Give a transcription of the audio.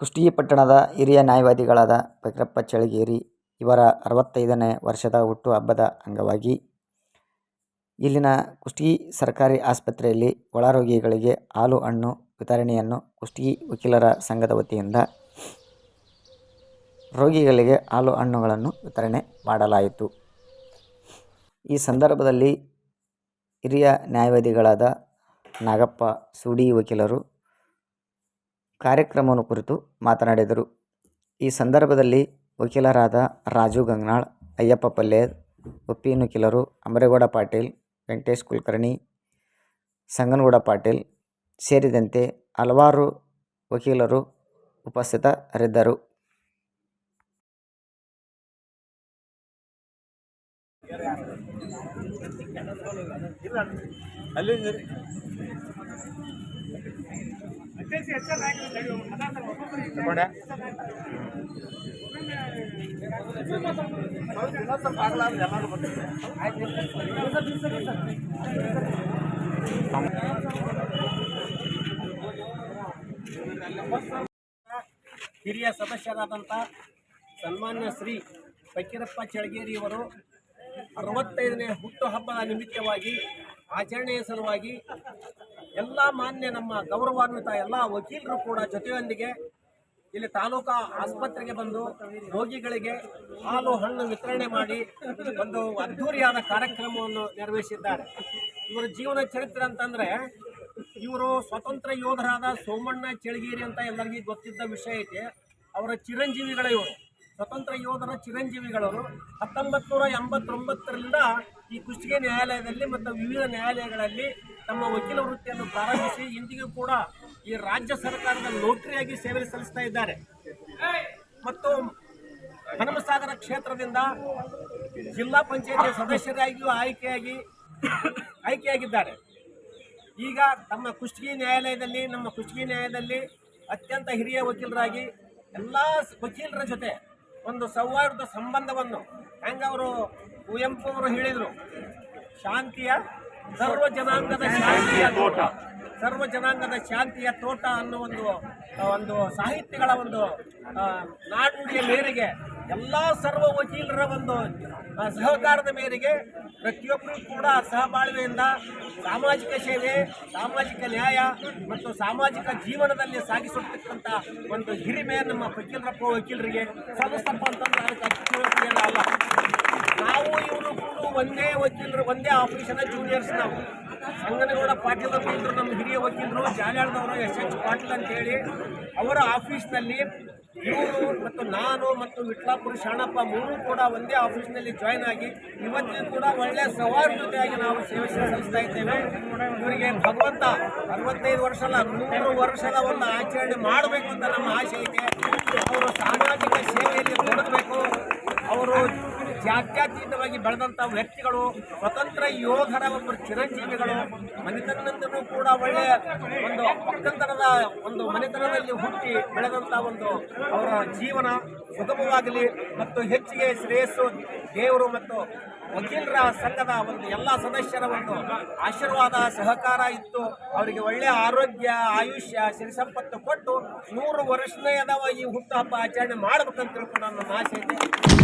ಕುಷ್ಟಗಿ ಪಟ್ಟಣದ ಹಿರಿಯ ನ್ಯಾಯವಾದಿಗಳಾದ ಫಕೀರಪ್ಪ ಚಳಗೇರಿ ಇವರ ಅರವತ್ತೈದನೇ ವರ್ಷದ ಹುಟ್ಟುಹಬ್ಬದ ಅಂಗವಾಗಿ ಇಲ್ಲಿನ ಕುಷ್ಟಗಿ ಸರ್ಕಾರಿ ಆಸ್ಪತ್ರೆಯಲ್ಲಿ ಒಳರೋಗಿಗಳಿಗೆ ಹಾಲು, ಹಣ್ಣು ವಿತರಣೆಯನ್ನು ಕುಷ್ಟಗಿ ವಕೀಲರ ಸಂಘದ ವತಿಯಿಂದ ರೋಗಿಗಳಿಗೆ ಹಾಲು, ಹಣ್ಣುಗಳನ್ನು ವಿತರಣೆ ಮಾಡಲಾಯಿತು. ಈ ಸಂದರ್ಭದಲ್ಲಿ ಹಿರಿಯ ನ್ಯಾಯವಾದಿಗಳಾದ ನಾಗಪ್ಪ, ಸೂಡಿ ವಕೀಲರು ಕಾರ್ಯಕ್ರಮವನ್ನು ಕುರಿತು ಮಾತನಾಡಿದರು. ಈ ಸಂದರ್ಭದಲ್ಲಿ ವಕೀಲರಾದ ರಾಜು ಗಂಗ್ನಾಳ್, ಅಯ್ಯಪ್ಪ ಪಲ್ಲೇರ್ ಉಪ್ಪಿನ ವಕೀಲರು ಅಮರೇಗೌಡ ಪಾಟೀಲ್, ವೆಂಕಟೇಶ್ ಕುಲಕರ್ಣಿ, ಸಂಗನಗೌಡ ಪಾಟೀಲ್ ಸೇರಿದಂತೆ ಹಲವಾರು ವಕೀಲರು ಉಪಸ್ಥಿತರಿದ್ದರು. ಹಿರಿಯ ಸದಸ್ಯರಾದಂಥ ಸನ್ಮಾನ್ಯ ಶ್ರೀ ಫಕೀರಪ್ಪ ಚಳಗೇರಿಯವರು ಅರವತ್ತೈದನೇ ಹುಟ್ಟುಹಬ್ಬದ ನಿಮಿತ್ತವಾಗಿ, ಆಚರಣೆಯ ಸಲುವಾಗಿ ಎಲ್ಲ ಮಾನ್ಯ ನಮ್ಮ ಗೌರವಾನ್ವಿತ ಎಲ್ಲ ವಕೀಲರು ಕೂಡ ಜೊತೆಯೊಂದಿಗೆ ಇಲ್ಲಿ ತಾಲೂಕಾ ಆಸ್ಪತ್ರೆಗೆ ಬಂದು ರೋಗಿಗಳಿಗೆ ಹಾಲು, ಹಣ್ಣು ವಿತರಣೆ ಮಾಡಿ ಒಂದು ಅದ್ಧೂರಿಯಾದ ಕಾರ್ಯಕ್ರಮವನ್ನು ನೆರವೇರಿಸಿದ್ದಾರೆ. ಇವರ ಜೀವನ ಚರಿತ್ರೆ ಅಂತಂದ್ರೆ ಇವರು ಸ್ವತಂತ್ರ ಯೋಧರಾದ ಸೋಮಣ್ಣ ಚಳಗಿರಿ ಅಂತ ಎಲ್ಲರಿಗೂ ಗೊತ್ತಿದ್ದ ವಿಷಯ ಐತೆ. ಅವರ ಚಿರಂಜೀವಿಗಳೇ ಇವರು. ಸ್ವತಂತ್ರ ಯೋಧರ ಚಿರಂಜೀವಿಗಳವರು ಹತ್ತೊಂಬತ್ತು ನೂರ ಎಂಬತ್ತೊಂಬತ್ತರಿಂದ ಈ ಕುಷ್ಟಗಿ ನ್ಯಾಯಾಲಯದಲ್ಲಿ ಮತ್ತು ವಿವಿಧ ನ್ಯಾಯಾಲಯಗಳಲ್ಲಿ ತಮ್ಮ ವಕೀಲ ವೃತ್ತಿಯನ್ನು ಪ್ರಾರಂಭಿಸಿ ಇಂದಿಗೂ ಕೂಡ ಈ ರಾಜ್ಯ ಸರ್ಕಾರದ ನೌಕರಿಯಾಗಿ ಸೇವೆ ಸಲ್ಲಿಸ್ತಾ ಇದ್ದಾರೆ. ಮತ್ತು ಹನುಮಸಾಗರ ಕ್ಷೇತ್ರದಿಂದ ಜಿಲ್ಲಾ ಪಂಚಾಯಿತಿ ಸದಸ್ಯರಾಗಿಯೂ ಆಯ್ಕೆಯಾಗಿ ಆಯ್ಕೆಯಾಗಿದ್ದಾರೆ. ಈಗ ತಮ್ಮ ಕುಷ್ಟಗಿ ನ್ಯಾಯಾಲಯದಲ್ಲಿ, ನಮ್ಮ ಕುಷ್ಟಗಿ ನ್ಯಾಯಾಲಯದಲ್ಲಿ ಅತ್ಯಂತ ಹಿರಿಯ ವಕೀಲರಾಗಿ ಎಲ್ಲ ವಕೀಲರ ಜೊತೆ ಒಂದು ಸೌಹಾರ್ದ ಸಂಬಂಧವನ್ನು ಹೆಂಗ ಅವರು ಕುವೆಂಪು ಅವರು ಹೇಳಿದರು, ಶಾಂತಿಯ ಸರ್ವ ಜನಾಂಗದ ಶಾಂತಿಯ ತೋಟ, ಸರ್ವ ಜನಾಂಗದ ಶಾಂತಿಯ ತೋಟ ಅನ್ನೋ ಒಂದು ಒಂದು ಸಾಹಿತ್ಯಗಳ ಒಂದು ನಾಡುಡಿಯ ಮೇರೆಗೆ ಎಲ್ಲ ಸರ್ವ ವಕೀಲರ ಒಂದು ಸಹಕಾರದ ಮೇರೆಗೆ ಪ್ರತಿಯೊಬ್ಬರೂ ಕೂಡ ಸಹಬಾಳ್ವೆಯಿಂದ ಸಾಮಾಜಿಕ ಸೇವೆ, ಸಾಮಾಜಿಕ ನ್ಯಾಯ ಮತ್ತು ಸಾಮಾಜಿಕ ಜೀವನದಲ್ಲಿ ಸಾಗಿಸುತ್ತಕ್ಕಂಥ ಒಂದು ಹಿರಿಮೆ ನಮ್ಮ ವಕೀಲರಪ್ಪ ವಕೀಲರಿಗೆ ಸಲ್ಲಿಸಪ್ಪ ಅಂತಂದ್ರೆ ಅದಕ್ಕೆ ಅಲ್ಲ. ನಾವು ಇವರು ಕೂಡ ಒಂದೇ ವಕೀಲರು, ಒಂದೇ ಆಫೀಸಿನ ಜೂನಿಯರ್ಸ್ ನಾವು. ಸಂಗನಗೌಡ ಪಾಟೀಲ್ ಇದ್ರು ನಮ್ಮ ಹಿರಿಯ ವಕೀಲರು, ಜಾಲ್ಯಾಳದವರು, ಎಸ್ ಎಚ್ ಪಾಟೀಲ್ ಅಂತೇಳಿ ಅವರ ಆಫೀಸ್ನಲ್ಲಿ ಇವರು ಮತ್ತು ನಾನು ಮತ್ತು ವಿಟ್ಲಾಪುರ ಶರಣಪ್ಪ ಮೂರು ಕೂಡ ಒಂದೇ ಆಫೀಸ್ನಲ್ಲಿ ಜಾಯ್ನ್ ಆಗಿ ಇವತ್ತಿನ ಕೂಡ ಒಳ್ಳೆಯ ಜೊತೆಯಾಗಿ ನಾವು ಸೇವೆ ಸಲ್ಲಿಸ್ತಾ ಇದ್ದೇವೆ. ಇವರಿಗೆ ಭಗವಂತ ಅರವತ್ತೈದು ವರ್ಷ ಅಲ್ಲ ನೂರು ವರ್ಷದ ಒಂದು ಆಚರಣೆ ಮಾಡಬೇಕು ಅಂತ ನಮ್ಮ ಆಶೆ ಇದೆ. ಅವರು ಸಾಮಾಜಿಕ ಸೇವೆಯಲ್ಲಿ ಜಾತ್ಯತೀತವಾಗಿ ಬೆಳೆದಂಥ ವ್ಯಕ್ತಿಗಳು, ಸ್ವತಂತ್ರ ಯೋಧರ ಒಬ್ಬರು ಚಿರಂಜೀವಿಗಳು ಮನೆತನದಿಂದಲೂ ಕೂಡ ಒಳ್ಳೆಯ ಒಂದು ಒಕ್ಕಂತನದ ಒಂದು ಮನೆತನದಲ್ಲಿ ಹುಟ್ಟಿ ಬೆಳೆದಂಥ ಒಂದು ಅವರ ಜೀವನ ಸುಗಮವಾಗಲಿ ಮತ್ತು ಹೆಚ್ಚಿಗೆ ಶ್ರೇಯಸ್ಸು ದೇವರು ಮತ್ತು ವಕೀಲರ ಸಂಘದ ಒಂದು ಎಲ್ಲ ಸದಸ್ಯರ ಒಂದು ಆಶೀರ್ವಾದ, ಸಹಕಾರ ಇತ್ತು. ಅವರಿಗೆ ಒಳ್ಳೆಯ ಆರೋಗ್ಯ, ಆಯುಷ್ಯ, ಸಿರಿ ಸಂಪತ್ತು ಕೊಟ್ಟು ನೂರು ವರ್ಷನೇ ಅದಾವ ಈ ಹುಟ್ಟುಹಬ್ಬ ಆಚರಣೆ ಮಾಡ್ಬೇಕಂತ ತಿಳ್ಕೊಂಡು ನನ್ನ ಆಸೆ ಇದೆ.